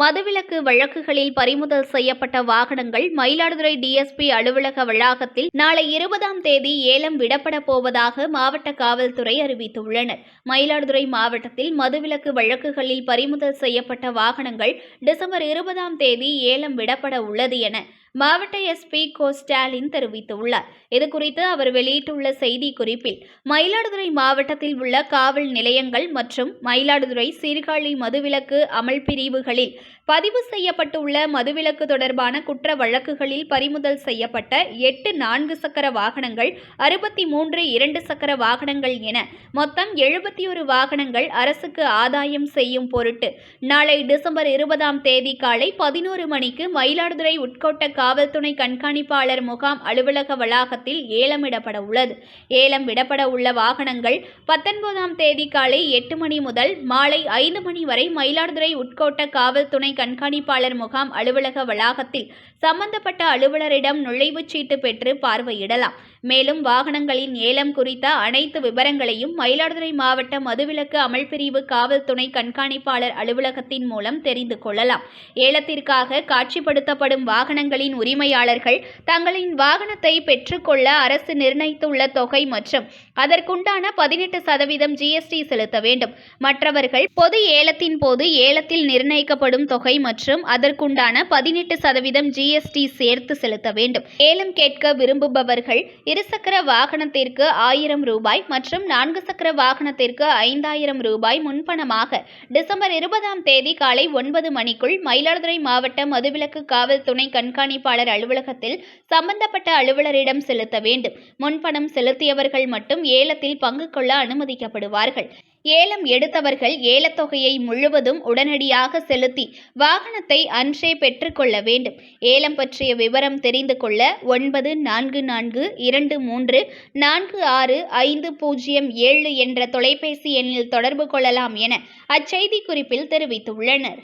மதுவிலக்கு வழக்குகளில் பறிமுதல் செய்யப்பட்ட வாகனங்கள் மயிலாடுதுறை டிஎஸ்பி அலுவலக வளாகத்தில் நாளை இருபதாம் தேதி ஏலம் விடப்பட போவதாக மாவட்ட காவல்துறை அறிவித்துள்ளனர். மயிலாடுதுறை மாவட்டத்தில் மதுவிலக்கு வழக்குகளில் பறிமுதல் செய்யப்பட்ட வாகனங்கள் டிசம்பர் இருபதாம் தேதி ஏலம் விடப்பட உள்ளது என மாவட்ட எஸ்பி கோ ஸ்டாலின் தெரிவித்துள்ளார். இதுகுறித்து அவர் வெளியிட்டுள்ள செய்திக்குறிப்பில் மயிலாடுதுறை மாவட்டத்தில் உள்ள காவல் நிலையங்கள் மற்றும் மயிலாடுதுறை சீர்காழி மதுவிலக்கு அமல் பிரிவுகளில் பதிவு செய்யப்பட்டுள்ள மதுவிலக்கு தொடர்பான குற்ற வழக்குகளில் பறிமுதல் செய்யப்பட்ட எட்டு நான்கு சக்கர வாகனங்கள் அறுபத்தி மூன்று இரண்டு சக்கர வாகனங்கள் என மொத்தம் எழுபத்தி ஒரு வாகனங்கள் அரசுக்கு ஆதாயம் செய்யும் பொருட்டு நாளை டிசம்பர் இருபதாம் தேதி காலை பதினோரு மணிக்கு மயிலாடுதுறை உட்கோட்ட காவல்துறை கண்காணிப்பாளர் முகாம் அலுவலக வளாகத்தில் ஏலமிடப்பட உள்ளது ஏலம் விடப்பட உள்ள வாகனங்கள் பத்தொன்பதாம் தேதி காலை எட்டு மணி முதல் மாலை ஐந்து மணி வரை மயிலாடுதுறை உட்கோட்ட காவல்துறை கண்காணிப்பாளர் முகாம் அலுவலக வளாகத்தில் சம்பந்தப்பட்ட அலுவலரிடம் நுழைவுச் சீட்டு பெற்று பார்வையிடலாம். மேலும் வாகனங்களின் ஏலம் குறித்த அனைத்து விவரங்களையும் மயிலாடுதுறை மாவட்ட மதுவிலக்கு அமல் பிரிவு காவல் துணை கண்காணிப்பாளர் அலுவலகத்தின் மூலம் தெரிந்து கொள்ளலாம். ஏலத்திற்காக காட்சிப்படுத்தப்படும் வாகனங்களின் உரிமையாளர்கள் தங்களின் வாகனத்தை பெற்றுக்கொள்ள அரசு நிர்ணயித்துள்ள தொகை மற்றும் அதற்குண்டான பதினெட்டு சதவீதம் ஜிஎஸ்டி செலுத்த வேண்டும். மற்றவர்கள் பொது ஏலத்தின் போது ஏலத்தில் நிர்ணயிக்கப்படும் தொகை மற்றும் அதற்குண்டான பதினெட்டு சதவீதம் ஜி ஜிஎஸ்டி சேர்த்து செலுத்த வேண்டும். மேலும் கேட்க விரும்புபவர்கள் இருசக்கர வாகனத்திற்கு ஆயிரம் ரூபாய் மற்றும் நான்கு சக்கர வாகனத்திற்கு ஐந்தாயிரம் ரூபாய் முன்பணமாக டிசம்பர் இருபதாம் தேதி காலை ஒன்பது மணிக்குள் மயிலாடுதுறை மாவட்ட மதுவிலக்கு காவல் துணை கண்காணிப்பாளர் அலுவலகத்தில் சம்பந்தப்பட்ட அலுவலரிடம் செலுத்த வேண்டும். முன்பணம் செலுத்தியவர்கள் மட்டும் ஏலத்தில் பங்கு கொள்ள அனுமதிக்கப்படுவார்கள். ஏலம் எடுத்தவர்கள் ஏலத்தொகையை முழுவதும் உடனடியாக செலுத்தி வாகனத்தை அன்றே பெற்றுக்கொள்ள வேண்டும். ஏலம் பற்றிய விவரம் தெரிந்து கொள்ள ஒன்பது நான்கு நான்கு இரண்டு மூன்று நான்கு ஆறு ஐந்து பூஜ்ஜியம் ஏழு என்ற தொலைபேசி எண்ணில் தொடர்பு கொள்ளலாம் என அச்செய்தி குறிப்பில் தெரிவித்துள்ளனர்.